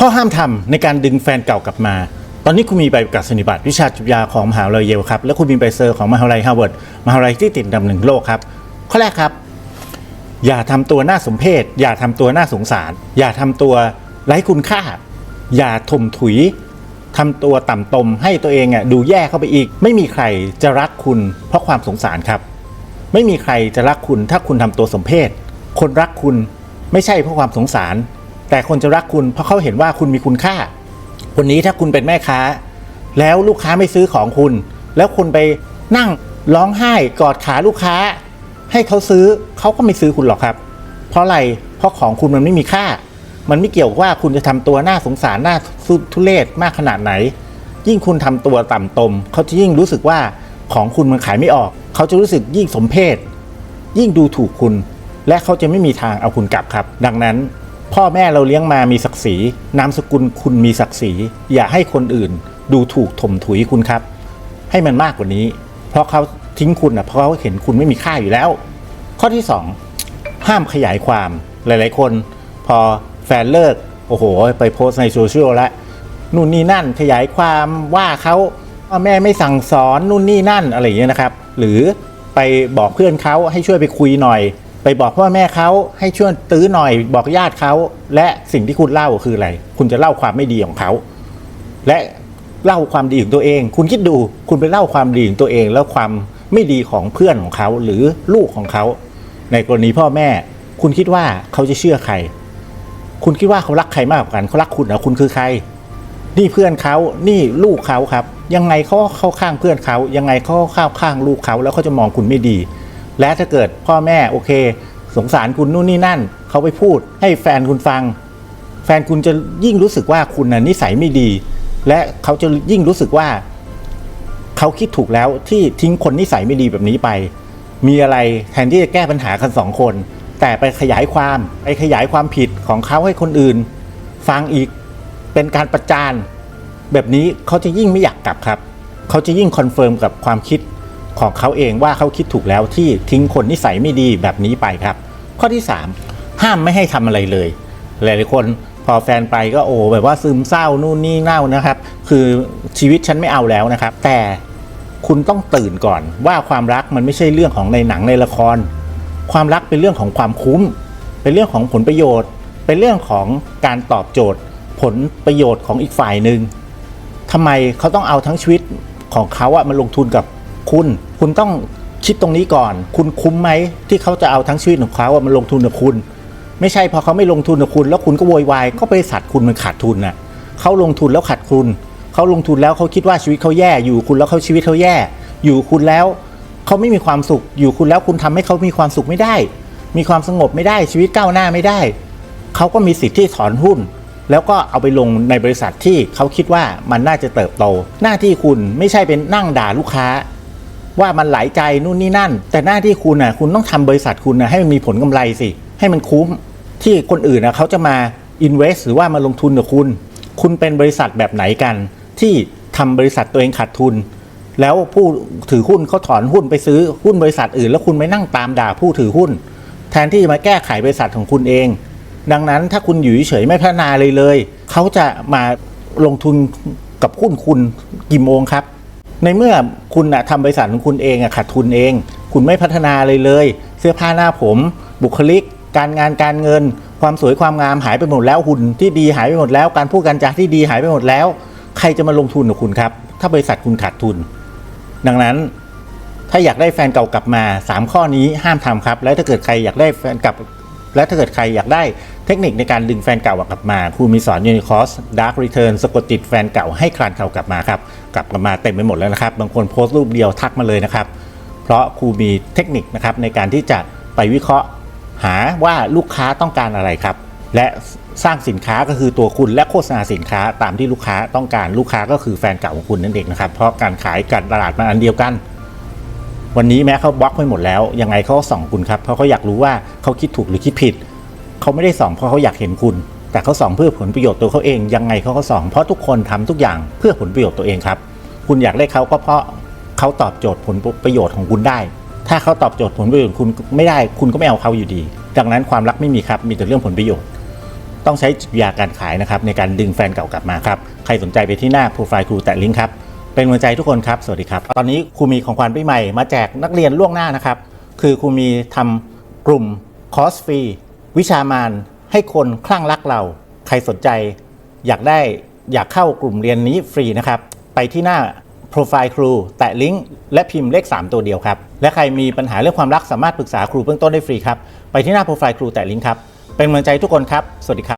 ข้อห้ามทำในการดึงแฟนเก่ากลับมา ตอนนี้คุณมีใบประกาศนียบัตรวิชาจิตวิทยาของมหาวิทยาลัยเยลครับและคุณมีใบเซอร์ของมหาวิทยาลัยฮาร์วาร์ดมหาวิทยาลัยที่ติดนดับหนึ่งโลกครับ ข้อแรกครับ อย่าทำตัวน่าสมเพชอย่าทำตัวน่าสงสาร อย่าทำตัวไร้คุณค่า อย่าถมถุยทำตัวต่ำตมให้ตัวเองอะดูแย่เข้าไปอีก ไม่มีใครจะรักคุณเพราะความสงสารครับ ไม่มีใครจะรักคุณถ้าคุณทำตัวสมเพศ คนรักคุณไม่ใช่เพราะความสงสาร แต่คนจะรักคุณเพราะเขาเห็นว่าคุณมีคุณค่า วันนี้ถ้าคุณเป็นแม่ค้า แล้วลูกค้าไม่ซื้อของคุณ แล้วคุณไปนั่งร้องไห้กอดขาลูกค้า ให้เขาซื้อเขาก็ไม่ซื้อคุณหรอกครับ เพราะอะไรเพราะของคุณมันไม่มีค่า มันไม่เกี่ยวว่าคุณจะทำตัวน่าสงสารน่าทุเลศมากขนาดไหน ยิ่งคุณทำตัวต่ำตมเขาจะยิ่งรู้สึกว่าของคุณมันขายไม่ออก เขาจะรู้สึกยิ่งสมเพศยิ่งดูถูกคุณ และเขาจะไม่มีทางเอาคุณกลับครับ ดังนั้น พ่อแม่เราเลี้ยงมามีศักดิ์ศรี นามสกุลคุณมีศักดิ์ศรี อย่าให้คนอื่น ดูถูกถมถุยคุณครับ ให้มันมากกว่านี้ เพราะเขาทิ้งคุณอะเพราะเขาเห็นคุณไม่มีค่าอยู่แล้ว ข้อที่ 2 ห้ามขยายความหลาย ๆ คน พอแฟนเลิกโอ้โห ไปโพสในโซเชียลแล้วนู่นนี่นั่นขยายความว่าเขาว่าแม่ไม่สั่งสอนนู่นนี่นั่นอะไรอย่างเงี้ยนะครับ หรือไปบอกเพื่อนเขาให้ช่วยไปคุยหน่อย ไปบอกพ่อแม่เขาให้ช่วยตื้อหน่อยบอกญาติเขาและสิ่งที่คุณเล่าคืออะไร คุณจะเล่าความไม่ดีของเขา และเล่าความดีของตัวเอง คุณคิดดูคุณไปเล่าความดีของตัวเอง แล้วความไม่ดีของเพื่อนของเขาหรือลูกของเขา ในกรณีพ่อแม่ คุณคิดว่าเขาจะเชื่อใคร คุณคิดว่าเขารักใครมากกว่ากันเขารักคุณหรอคุณคือใคร นี่เพื่อนเขานี่ลูกเขาครับ ยังไงเขาเข้าข้างเพื่อนเขายังไงเขาเข้าข้างลูกเขาแล้วเขาจะมองคุณไม่ดี และถ้าเกิดพ่อแม่โอเค สงสารคุณนู่นนี่นั่น เขาไปพูดให้แฟนคุณฟัง แฟนคุณจะยิ่งรู้สึกว่าคุณน่ะนิสัยไม่ดี และเขาจะยิ่งรู้สึกว่า เขาคิดถูกแล้วที่ทิ้งคนนิสัยไม่ดีแบบนี้ไป มีอะไรแทนที่จะแก้ปัญหากันสองคน แต่ไปขยายความไปขยายความผิดของเขาให้คนอื่น ฟังอีกเป็นการประจานแบบนี้เขาจะยิ่งไม่อยากกลับครับ เขาจะยิ่งคอนเฟิร์มกับความคิด ของเขาเองว่าเขาคิดถูกแล้วที่ทิ้งคนนิสัยไม่ดีแบบนี้ไปครับ ข้อที่ 3 ห้ามไม่ให้ทำอะไรเลย หลายๆคนพอแฟนไปก็โอ้แบบว่าซึมเศร้านู่นนี่เน่านะครับ คือชีวิตฉันไม่เอาแล้วนะครับ แต่คุณต้องตื่นก่อนว่าความรักมันไม่ใช่เรื่องของในหนังในละคร ความรักเป็นเรื่องของความคุ้ม เป็นเรื่องของผลประโยชน์ เป็นเรื่องของการตอบโจทย์ ผลประโยชน์ของอีกฝ่ายหนึ่งทำไมเขาต้องเอาทั้งชีวิตของเขาอะมาลงทุนกับ คุณ คุณต้องคิดตรงนี้ก่อน คุณคุ้มไหมที่เขาจะเอาทั้งชีวิตของเขาอะมาลงทุนกับคุณ ไม่ใช่พอเขาไม่ลงทุนกับคุณ แล้วคุณก็โวยวายก็บริษัทคุณมันขาดทุนน่ะเขาลงทุนแล้วขาดทุนเขาลงทุนแล้วเขาคิดว่าชีวิตเขาแย่อยู่คุณแล้วเขาชีวิตเขาแย่ อยู่คุณแล้วเขาไม่มีความสุข อยู่คุณแล้วคุณทำให้เขามีความสุขไม่ได้ มีความสงบไม่ได้ชีวิตก้าวหน้าไม่ได้เขาก็มีสิทธิ์ที่ถอนหุ้นแล้วก็เอาไปลงในบริษัทที่เขาคิดว่ามันน่าจะเติบโต หน้าที่คุณไม่ใช่เป็นนั่งด่าลูกค้า ว่ามันหลายใจนู่นนี่นั่น แต่หน้าที่คุณน่ะคุณต้องทำบริษัทคุณน่ะให้มันมีผลกำไรสิ ให้มันคุ้มที่คนอื่นน่ะเขาจะมา invest หรือว่ามาลงทุนกับคุณ คุณเป็นบริษัทแบบไหนกัน ที่ทำบริษัทตัวเองขาดทุน แล้วผู้ถือหุ้นเขาถอนหุ้นไปซื้อหุ้นบริษัทอื่น แล้วคุณไม่นั่งตามด่าผู้ถือหุ้น แทนที่จะมาแก้ไขบริษัทของคุณเอง ดังนั้นถ้าคุณอยู่เฉยไม่พัฒนาเลยเลยเขาจะมาลงทุนกับหุ้นคุณกี่โมงครับ ในเมื่อคุณนะทำบริษัทของคุณเองอะขาดทุนเอง คุณไม่พัฒนาเลยเลย เสื้อผ้าหน้าผม บุคลิก การงานการเงิน ความสวยความงามหายไปหมดแล้วหุ่นที่ดีหายไปหมดแล้ว การพูดการจาที่ดีหายไปหมดแล้ว ใครจะมาลงทุนกับคุณครับ ถ้าบริษัทคุณขาดทุน ดังนั้นถ้าอยากได้แฟนเก่ากลับมา 3 ข้อนี้ห้ามทำครับ แล้วถ้าเกิดใครอยากได้แฟนกลับ และถ้าเกิดใครอยากได้เทคนิคในการดึงแฟนเก่ากลับมาครูมีสอนยูนิคอร์สดาร์ r รีเทิร์นสะกดจิตแฟนเก่าให้คลานเขากลับมาครับกลับมาเต็มไปหมดแล้วนะครับ บางคนโพสต์รูปเดียวทักมาเลยนะครับ เพราะครูมีเทคนิคนะครับในการที่จะไปวิเคราะห์หาว่าลูกค้าต้องการอะไรครับ และสร้างสินค้าก็คือตัวคุณและโฆษณาสินค้าตามที่ลูกค้าต้องการลูกค้าก็คือแฟนเก่าของคุณนั่นเองนะครับเพราะการขายการตลาดมันอันเดียวกัน วันนี้แม้เขาบล็อกไปหมดแล้ว ยังไงเขาก็ส่องคุณครับ เพราะเขาอยากรู้ว่าเขาคิดถูกหรือคิดผิด เขาไม่ได้ส่องเพราะเขาอยากเห็นคุณ แต่เขาส่องเพื่อผลประโยชน์ตัวเขาเอง ยังไงเขาก็ส่อง เพราะทุกคนทำทุกอย่างเพื่อผลประโยชน์ตัวเองครับ คุณอยากได้เขาก็เพราะเขาตอบโจทย์ผลประโยชน์ของคุณได้ ถ้าเขาตอบโจทย์ผลประโยชน์คุณไม่ได้ คุณก็ไม่เอาเขาอยู่ดี ดังนั้นความรักไม่มีครับ มีแต่เรื่องผลประโยชน์ ต้องใช้จิตวิทยาการขายนะครับในการดึงแฟนเก่ากลับมาครับ ใครสนใจไปที่หน้าโปรไฟล์ครูแตะลิงก์ครับ เป็นกำลังใจทุกคนครับ สวัสดีครับ ตอนนี้ครูมีของขวัญปีใหม่มาแจกนักเรียนล่วงหน้านะครับ คือครูมีทำกลุ่มคอร์สฟรีวิชามานให้คนคลั่งรักเรา ใครสนใจ อยากได้อยากเข้ากลุ่มเรียนนี้ฟรีนะครับ ไปที่หน้าโปรไฟล์ครู แตะลิงก์และพิมพ์เลข 3 ตัวเดียวครับ และใครมีปัญหาเรื่องความรักสามารถปรึกษาครูเบื้องต้นได้ฟรีครับ ไปที่หน้าโปรไฟล์ครูแตะลิงก์ครับ เป็นกำลังใจทุกคนครับ สวัสดีครับ